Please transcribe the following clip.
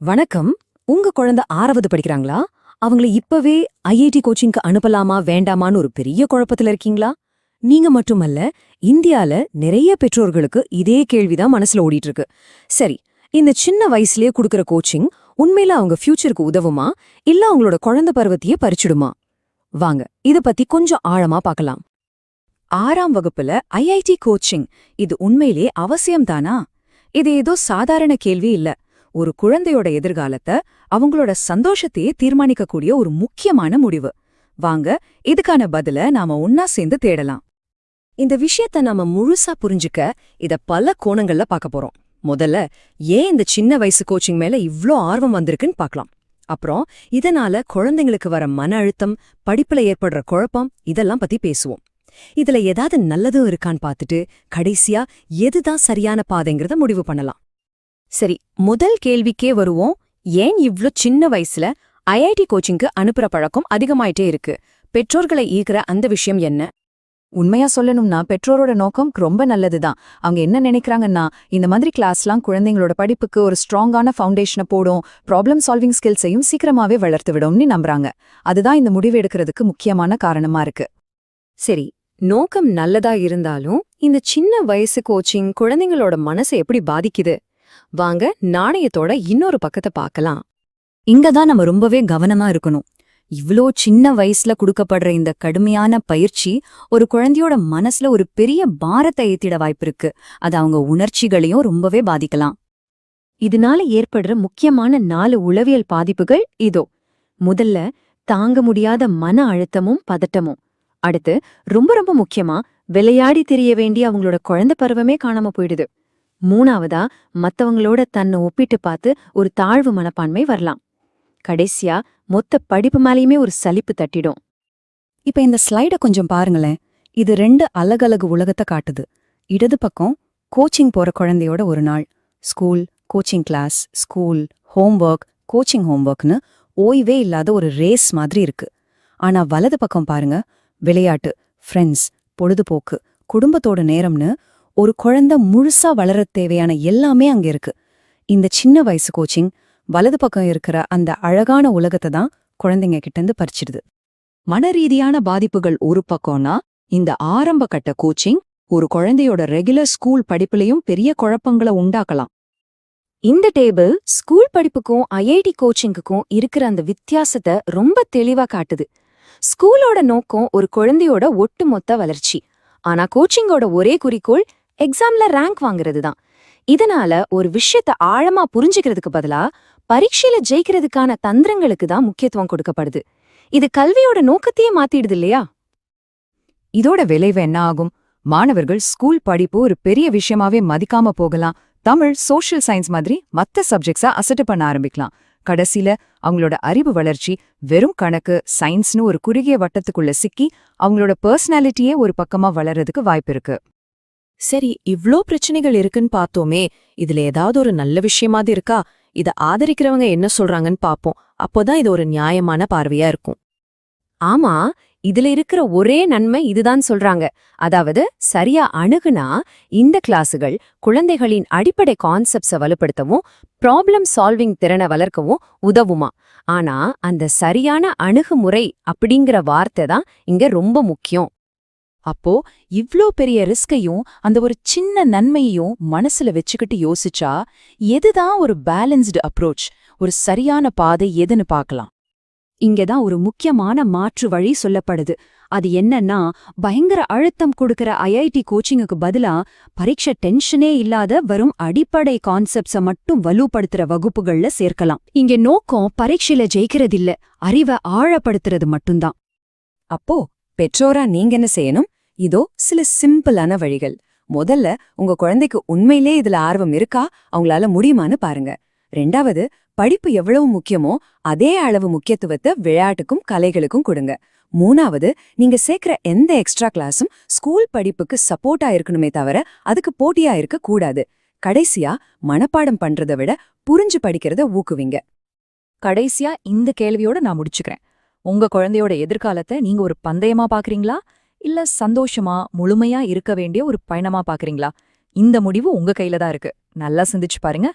வணக்கம். உங்க குழந்தை ஆறாவது படிக்கிறாங்களா? அவங்கள இப்பவே ஐஐடி கோச்சிங்க்கு அனுப்பலாமா வேண்டாமான்னு ஒரு பெரிய குழப்பத்துல இருக்கீங்களா? நீங்க மட்டுமல்ல இந்தியால நிறைய பெற்றோர்களுக்கு இதே கேள்விதான் மனசுல ஓடிட்டு இருக்கு சரி இந்த சின்ன வயசுலயே குடுக்கற கோச்சிங் உண்மையில அவங்க ஃபியூச்சருக்கு உதவுமா? இல்ல அவங்களோட குழந்தை பருவத்தையே பறிச்சிடுமா? வாங்க இத பத்தி கொஞ்சம் ஆழமா பார்க்கலாம். ஆறாம் வகுப்புல ஐஐடி கோச்சிங் இது உண்மையிலே அவசியம்தானா? இது ஏதோ சாதாரண கேள்வி இல்ல. ஒரு குழந்தையோட எதிர்காலத்தை அவங்களோட சந்தோஷத்தையே தீர்மானிக்கக்கூடிய ஒரு முக்கியமான முடிவு. வாங்க இதுக்கான பதில நாம ஒன்னா சேர்ந்து தேடலாம். இந்த விஷயத்த நாம முழுசா புரிஞ்சுக்க இத பல கோணங்கள்ல பார்க்க போறோம். முதல்ல ஏன் இந்த சின்ன வயசு கோச்சிங் மேல இவ்ளோ ஆர்வம் வந்திருக்குன்னு பார்க்கலாம். அப்புறம் இதனால குழந்தைங்களுக்கு வர மன அழுத்தம் படிப்புல ஏற்படுற குழப்பம் இதெல்லாம் பத்தி பேசுவோம். இதுல ஏதாவது நல்லதும் இருக்கான்னு பார்த்துட்டு கடைசியா எதுதான் சரியான பாதைங்கிறத முடிவு பண்ணலாம். சரி முதல் கேள்விக்கே வருவோம். ஏன் இவ்ளோ சின்ன வயசுல ஐஐடி கோச்சிங்க்கு அனுப்புற பழக்கம் அதிகமாயிட்டே இருக்கு? பெற்றோர்களை ஈர்க்கிற அந்த விஷயம் என்ன? உண்மையா சொல்லணும்னா பெற்றோரோட நோக்கம் ரொம்ப நல்லதுதான். அவங்க என்ன நினைக்கிறாங்கன்னா இந்த மாதிரி கிளாஸ்லாம் குழந்தைங்களோட படிப்புக்கு ஒரு ஸ்ட்ராங்கான ஃபவுண்டேஷனை போடும் ப்ராப்ளம் சால்விங் ஸ்கில்ஸையும் சீக்கிரமாவே வளர்த்து விடும்னு நம்புறாங்க. அதுதான் இந்த முடிவு எடுக்கிறதுக்கு முக்கியமான காரணமா இருக்கு. சரி நோக்கம் நல்லதா இருந்தாலும் இந்த சின்ன வயசு கோச்சிங் குழந்தைங்களோட மனசை எப்படி பாதிக்குது? வாங்க நாணயத்தோட இன்னொரு பக்கத்தை பார்க்கலாம். இங்க தான் நம்ம ரொம்பவே கவனமா இருக்கணும். இவ்ளோ சின்ன வயசுல குடுக்கப்படுற இந்த கடுமையான பயிற்சி ஒரு குழந்தையோட மனசுல ஒரு பெரிய பாரத்தை ஏத்திட வாய்ப்பிருக்கு. அது அவங்க உணர்ச்சிகளையும் ரொம்பவே பாதிக்கலாம். இதனால ஏற்படுற முக்கியமான நாலு உளவியல் பாதிப்புகள் இதோ. முதல்ல தாங்க முடியாத மன அழுத்தமும் பதட்டமும். அடுத்து ரொம்ப ரொம்ப முக்கியமா விளையாடி தெரிய வேண்டிய அவங்களோட குழந்தை பருவமே காணாம போயிடுது. மூணாவதா மத்தவங்களோட தன்னை ஒப்பிட்டு பார்த்து ஒரு தாழ்வு மனப்பான்மை வரலாம். கடைசியா மொத்த படிப்பு மேலேயுமே ஒரு சலிப்பு தட்டிடும். இப்ப இந்த ஸ்லைட கொஞ்சம் பாருங்களேன். இது ரெண்டு அலகலகு உலகத்தை காட்டுது. இடது பக்கம் கோச்சிங் போற குழந்தையோட ஒரு நாள். School coaching class school homework coaching ஹோம்ஒர்க்னு ஓய்வே இல்லாத ஒரு ரேஸ் மாதிரி இருக்கு. ஆனா வலது பக்கம் பாருங்க விளையாட்டு ஃப்ரெண்ட்ஸ் பொழுதுபோக்கு குடும்பத்தோட நேரம்னு ஒரு குழந்தை முழுசா வளரத் தேவையான எல்லாமே அங்க இருக்கு. இந்த சின்ன வயசு கோச்சிங் வலது பக்கம் இருக்கிற அந்த அழகான உலகத்தை தான் குழந்தைங்க கிட்டேருந்து பறிச்சிடுது. மனரீதியான பாதிப்புகள் ஒரு பக்கம்னா இந்த ஆரம்ப கட்ட கோச்சிங் ஒரு குழந்தையோட ரெகுலர் ஸ்கூல் படிப்புலயும் பெரிய குழப்பங்களை உண்டாக்கலாம். இந்த டேபிள் ஸ்கூல் படிப்புக்கும் ஐஐடி கோச்சிங்குக்கும் இருக்கிற அந்த வித்தியாசத்தை ரொம்ப தெளிவா காட்டுது. ஸ்கூலோட நோக்கம் ஒரு குழந்தையோட ஒட்டுமொத்த வளர்ச்சி. ஆனா கோச்சிங்கோட ஒரே குறிக்கோள் எக்ஸாம்ல ரேங்க் வாங்குறது தான் இதனால ஒரு விஷயத்த ஆழமா புரிஞ்சுக்கிறதுக்கு பதிலா பரீட்சையில ஜெயிக்கிறதுக்கான தந்திரங்களுக்கு தான் முக்கியத்துவம் கொடுக்கப்படுது. இது கல்வியோட நோக்கத்தையே மாத்திடுது இல்லையா? இதோட விளைவு என்ன ஆகும்? மாணவர்கள் ஸ்கூல் படிப்பு ஒரு பெரிய விஷயமாவே மதிக்காம போகலாம். தமிழ் சோஷியல் சயின்ஸ் மாதிரி மத்த சப்ஜெக்ட்ஸா அசட்டு பண்ண ஆரம்பிக்கலாம். கடைசில அவங்களோட அறிவு வளர்ச்சி வெறும் கணக்கு சயின்ஸ்னு ஒரு குறுகிய வட்டத்துக்குள்ள சிக்கி அவங்களோட பர்சனாலிட்டியே ஒரு பக்கமா வளர்றதுக்கு வாய்ப்பு இருக்கு. சரி இவ்ளோ பிரச்சனைகள் இருக்குன்னு பார்த்தோமே இதுல ஏதாவது ஒரு நல்ல விஷயமாவது இருக்கா? இத ஆதரிக்கிறவங்க என்ன சொல்றாங்கன்னு பாப்போம் அப்போதான் இது ஒரு நியாயமான பார்வையா இருக்கும். ஆமா இதுல இருக்கிற ஒரே நன்மை இதுதான் சொல்றாங்க. அதாவது சரியா அணுகுனா இந்த கிளாஸுகள் குழந்தைகளின் அடிப்படை கான்செப்ட்ஸ வலுப்படுத்தவும் ப்ராப்ளம் சால்விங் திறனை வளர்க்கவும் உதவுமா? ஆனா அந்த சரியான அணுகுமுறை அப்படிங்கிற வார்த்தை தான் இங்க ரொம்ப முக்கியம். அப்போ இவ்ளோ பெரிய ரிஸ்கையும் அந்த ஒரு சின்ன நன்மையையும் மனசுல வச்சுக்கிட்டு யோசிச்சா எதுதான் ஒரு பேலன்ஸ்டு அப்ரோச் ஒரு சரியான பாதை எதுன்னு பார்க்கலாம் இங்கதான் ஒரு முக்கியமான மாற்று வழி சொல்லப்படுது. அது என்னன்னா பயங்கர அழுத்தம் கொடுக்கற ஐஐடி கோச்சிங்குக்கு பதிலா பரீட்சை டென்ஷனே இல்லாத வெறும் அடிப்படை கான்செப்ட்ஸ மட்டும் வலுப்படுத்துற வகுப்புகள்ல சேர்க்கலாம். இங்க நோக்கம் பரீட்சையில ஜெயிக்கிறதில்ல அறிவை ஆழப்படுத்துறது மட்டும்தான். அப்போ பெற்றோரா நீங்க என்ன செய்யணும்? இதோ சில சிம்பிளான வழிகள். முதல்ல உங்க குழந்தைக்கு உண்மையிலே இதுல ஆர்வம் இருக்கா? அவங்களால முடியுமான்னு பாருங்க. ரெண்டாவது படிப்பு எவ்வளவு முக்கியமோ அதே அளவு முக்கியத்துவத்தை விளையாட்டுக்கும் கலைகளுக்கும் கொடுங்க. மூணாவது நீங்க சேர்க்கிற எந்த எக்ஸ்ட்ரா கிளாஸும் ஸ்கூல் படிப்புக்கு சப்போர்ட்டா இருக்கணுமே தவிர அதுக்கு போட்டியா இருக்க கூடாது. கடைசியா மனப்பாடம் பண்றதை விட புரிஞ்சு படிக்கிறத ஊக்குவிங்க. கடைசியா இந்த கேள்வியோட நான் முடிச்சுக்கிறேன். உங்க குழந்தையோட எதிர்காலத்தை நீங்க ஒரு பந்தயமா பாக்குறீங்களா? இல்ல சந்தோஷமா முழுமையா இருக்க வேண்டிய ஒரு பயணமா பாக்குறீங்களா? இந்த முடிவு உங்க கையில தான் இருக்கு. நல்லா சிந்திச்சு பாருங்க.